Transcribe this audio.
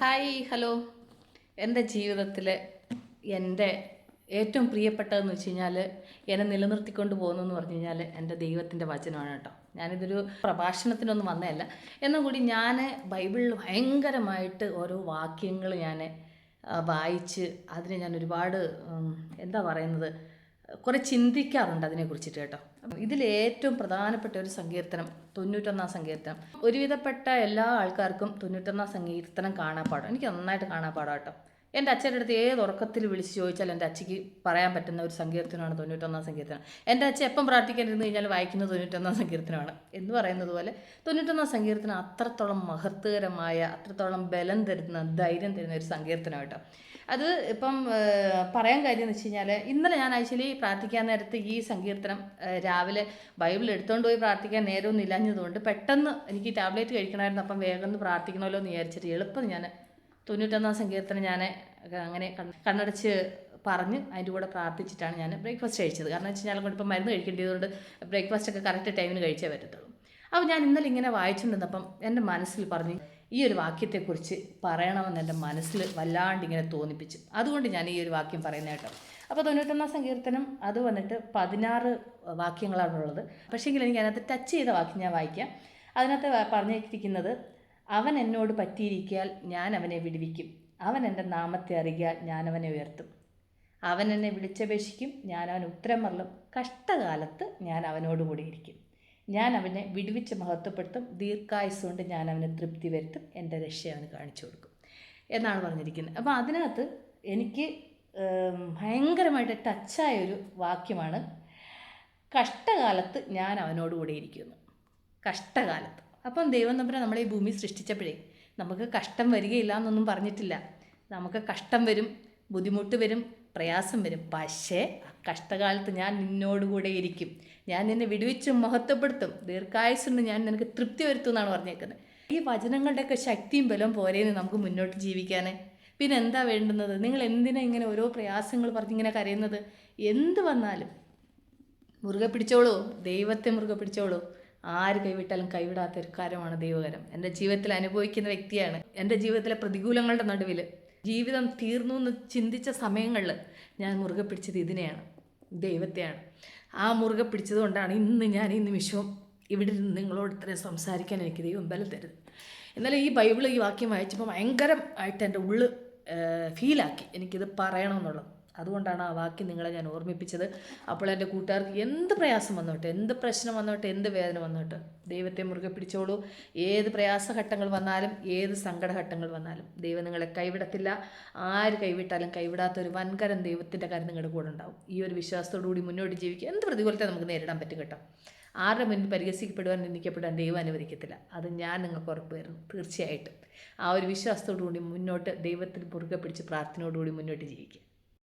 Hi hello. എന്റെ ജീവിതത്തിൽ എന്റെ ഏറ്റവും പ്രിയപ്പെട്ടതെന്ന് വെച്ച് കഴിഞ്ഞാൽ എന്നെ നിലനിർത്തിക്കൊണ്ട് പോകുന്നതെന്ന് പറഞ്ഞു കഴിഞ്ഞാൽ എന്റെ ദൈവത്തിന്റെ വചനമാണ് കേട്ടോ. ഞാനിതൊരു പ്രഭാഷണത്തിനൊന്നും വന്നതല്ല. എന്നാൽ കൂടി ഞാൻ ബൈബിളിൽ ഭയങ്കരമായിട്ട് ഓരോ വാക്യങ്ങൾ ഞാൻ വായിച്ച് അതിനെ ഞാൻ ഒരുപാട് എന്താ പറയുന്നത് കുറെ ചിന്തിക്കാറുണ്ട് അതിനെക്കുറിച്ചിട്ട് കേട്ടോ. ഇതിൽ ഏറ്റവും പ്രധാനപ്പെട്ട ഒരു സങ്കീർത്തനം തൊണ്ണൂറ്റൊന്നാം സങ്കീർത്തനം. ഒരുവിധപ്പെട്ട എല്ലാ ആൾക്കാർക്കും തൊണ്ണൂറ്റൊന്നാം സങ്കീർത്തനം കാണാപ്പാടാം എനിക്ക് നന്നായിട്ട് കാണാപ്പാടാം കേട്ടോ. എന്റെ അച്ഛന്റെ അടുത്ത് ഏത് ഉറക്കത്തിൽ വിളിച്ച് ചോദിച്ചാൽ എന്റെ അച്ഛയ്ക്ക് പറയാൻ പറ്റുന്ന ഒരു സങ്കീർത്തനമാണ് തൊണ്ണൂറ്റൊന്നാം സങ്കീർത്തനം. എന്റെ അച്ഛൻ എപ്പം പ്രാർത്ഥിക്കാനിരുന്ന് കഴിഞ്ഞാൽ വായിക്കുന്നത് തൊണ്ണൂറ്റൊന്നാം സങ്കീർത്തനമാണ്. എന്ന് പറയുന്നത് പോലെ തൊണ്ണൂറ്റൊന്നാം സങ്കീർത്തനം അത്രത്തോളം മഹത്വകരമായ അത്രത്തോളം ബലം തരുന്ന ധൈര്യം തരുന്ന ഒരു സങ്കീർത്തനം കേട്ടോ. അത് ഇപ്പം പറയാൻ കാര്യം എന്ന് വെച്ച് കഴിഞ്ഞാൽ ഇന്നലെ ഞാൻ ആക്ച്വലി പ്രാർത്ഥിക്കാൻ നേരത്ത് ഈ സങ്കീർത്തനം രാവിലെ ബൈബിൾ എടുത്തുകൊണ്ട് പോയി പ്രാർത്ഥിക്കാൻ നേരമൊന്നും ഇല്ലാഞ്ഞതുകൊണ്ട് പെട്ടെന്ന് എനിക്ക് ടാബ്ലറ്റ് കഴിക്കണമായിരുന്നു. അപ്പം വേഗം ഒന്ന് പ്രാർത്ഥിക്കണമല്ലോ എന്ന് വിചാരിച്ചിട്ട് എളുപ്പം ഞാൻ തൊണ്ണൂറ്റൊന്നാം സങ്കീർത്തനം ഞാൻ അങ്ങനെ കണ്ണ് കണ്ണടച്ച് പറഞ്ഞ് അതിന്റെ കൂടെ പ്രാർത്ഥിച്ചിട്ടാണ് ഞാൻ ബ്രേക്ക്ഫാസ്റ്റ് കഴിച്ചത്. കാരണം വെച്ച് കഴിഞ്ഞാൽ ഇപ്പം മരുന്ന് കഴിക്കേണ്ടതുകൊണ്ട് ബ്രേക്ക്ഫാസ്റ്റ് ഒക്കെ കറക്റ്റ് ടൈമിന് കഴിച്ചേ പറ്റത്തുള്ളൂ. അപ്പോൾ ഞാൻ ഇന്നലെ ഇങ്ങനെ വായിച്ചുകൊണ്ടിരുന്നപ്പം എന്റെ മനസ്സിൽ പറഞ്ഞു ഈ ഒരു വാക്യത്തെക്കുറിച്ച് പറയണമെന്ന് എന്റെ മനസ്സിൽ വല്ലാണ്ട് ഇങ്ങനെ തോന്നിപ്പിച്ചു. അതുകൊണ്ട് ഞാൻ ഈ ഒരു വാക്യം പറയുന്നത് കേട്ടോ. അപ്പോൾ തൊണ്ണൂറ്റൊന്നാം സങ്കീർത്തനം അത് വന്നിട്ട് പതിനാറ് വാക്യങ്ങളാണുള്ളത്. പക്ഷേങ്കിൽ എനിക്ക് അതിനകത്ത് ടച്ച് ചെയ്ത വാക്യം ഞാൻ വായിക്കാം. അതിനകത്ത് പറഞ്ഞിരിക്കുന്നത് അവൻ എന്നോട് പറ്റിയിരിക്കാൽ ഞാൻ അവനെ വിടുവിക്കും. അവൻ എന്റെ നാമത്തെ അറിയാൽ ഞാൻ അവനെ ഉയർത്തും. അവൻ എന്നെ വിളിച്ചപേക്ഷിക്കും. ഞാൻ അവൻ ഉത്തരം മറലും കഷ്ടകാലത്ത് ഞാൻ അവനോടുകൂടിയിരിക്കും ഞാൻ അവനെ വിടുവിച്ച് മഹത്വപ്പെടുത്തും. ദീർഘായുസ് കൊണ്ട് ഞാൻ അവനെ തൃപ്തി വരുത്തും. എന്റെ രക്ഷ അവന് കാണിച്ചു കൊടുക്കും. എന്നാണ് പറഞ്ഞിരിക്കുന്നത്. അപ്പോൾ അതിനകത്ത് എനിക്ക് ഭയങ്കരമായിട്ട് ടച്ചായൊരു വാക്യമാണ്. കഷ്ടകാലത്ത് ഞാൻ അവനോടുകൂടിയിരിക്കുന്നു കഷ്ടകാലത്ത്. അപ്പം ദൈവം തമ്പുരാൻ നമ്മളെ ഈ ഭൂമി സൃഷ്ടിച്ചപ്പോഴേ നമുക്ക് കഷ്ടം വരികയില്ല എന്നൊന്നും പറഞ്ഞിട്ടില്ല. നമുക്ക് കഷ്ടം വരും ബുദ്ധിമുട്ട് വരും പ്രയാസം വരും. പക്ഷേ ആ കഷ്ടകാലത്ത് ഞാൻ നിന്നോടുകൂടെ ഇരിക്കും. ഞാൻ നിന്നെ വിടുവിച്ച് മഹത്വപ്പെടുത്തും. ദീർഘായുസുണ്ട് ഞാൻ നിനക്ക് തൃപ്തി വരുത്തും എന്നാണ് പറഞ്ഞേക്കുന്നത്. ഈ വചനങ്ങളുടെയൊക്കെ ശക്തിയും ബലവും പോരേന്ന് നമുക്ക് മുന്നോട്ട് ജീവിക്കാൻ പിന്നെ എന്താ വേണ്ടുന്നത്? നിങ്ങൾ എന്തിനാ ഇങ്ങനെ ഓരോ പ്രയാസങ്ങൾ പറഞ്ഞിങ്ങനെ കരയുന്നത്? എന്ത് വന്നാലും മുറുകെ പിടിച്ചോളൂ. ദൈവത്തെ മുറുകെ പിടിച്ചോളൂ. ആര് കൈവിട്ടാലും കൈവിടാത്ത ഒരു കാര്യമാണ് ദൈവകരം. എന്റെ ജീവിതത്തിൽ അനുഭവിക്കുന്ന വ്യക്തിയാണ്. എന്റെ ജീവിതത്തിലെ പ്രതികൂലങ്ങളുടെ നടുവിൽ ജീവിതം തീർന്നു എന്ന് ചിന്തിച്ച സമയങ്ങളിൽ ഞാൻ മുറുകെ പിടിച്ചത് ഇതിനെയാണ് ദൈവത്തെയാണ്. ആ മുറുകെ പിടിച്ചതുകൊണ്ടാണ് ഇന്ന് ഞാൻ ഈ നിമിഷവും ഇവിടെ നിന്ന് നിങ്ങളോട് ഇത്രയും സംസാരിക്കാൻ എനിക്ക് ദൈവം ബലം തരുത് എന്നാലും ഈ ബൈബിൾ ഈ വാക്യം വായിച്ചപ്പോൾ ഭയങ്കരമായിട്ട് എന്റെ ഉള്ളിൽ ഫീലാക്കി എനിക്കിത് പറയണമെന്നുള്ളത്. അതുകൊണ്ടാണ് ആ വാക്യം നിങ്ങളെ ഞാൻ ഓർമ്മിപ്പിച്ചത്. അപ്പോൾ എന്റെ കൂട്ടുകാർക്ക് എന്ത് പ്രയാസം വന്നോട്ടെ എന്ത് പ്രശ്നം വന്നോട്ടെ എന്ത് വേദന വന്നോട്ടെ ദൈവത്തെ മുറുകെ പിടിച്ചോളൂ. ഏത് പ്രയാസഘട്ടങ്ങൾ വന്നാലും ഏത് സങ്കടഘട്ടങ്ങൾ വന്നാലും ദൈവം നിങ്ങളെ കൈവിടത്തില്ല. ആര് കൈവിട്ടാലും കൈവിടാത്ത ഒരു വൻകരം ദൈവത്തിന്റെ കാര്യം നിങ്ങളുടെ കൂടെ ഉണ്ടാവും. ഈ ഒരു വിശ്വാസത്തോടു കൂടി മുന്നോട്ട് ജീവിക്കുക. എന്ത് പ്രതികൂലത്തെ നമുക്ക് നേരിടാൻ പറ്റും കേട്ടോ. ആരുടെ മുന്നിൽ പരിഹസിക്കപ്പെടുവാൻ നിന്ദിക്കപ്പെടാൻ ദൈവം അനുവദിക്കത്തില്ല. അത് ഞാൻ നിങ്ങൾക്ക് ഉറപ്പ് തരുന്നു തീർച്ചയായിട്ടും. ആ ഒരു വിശ്വാസത്തോടു കൂടി മുന്നോട്ട് ദൈവത്തിൽ മുറുകെ പിടിച്ച് പ്രാർത്ഥനയോടുകൂടി മുന്നോട്ട് ജീവിക്കുക.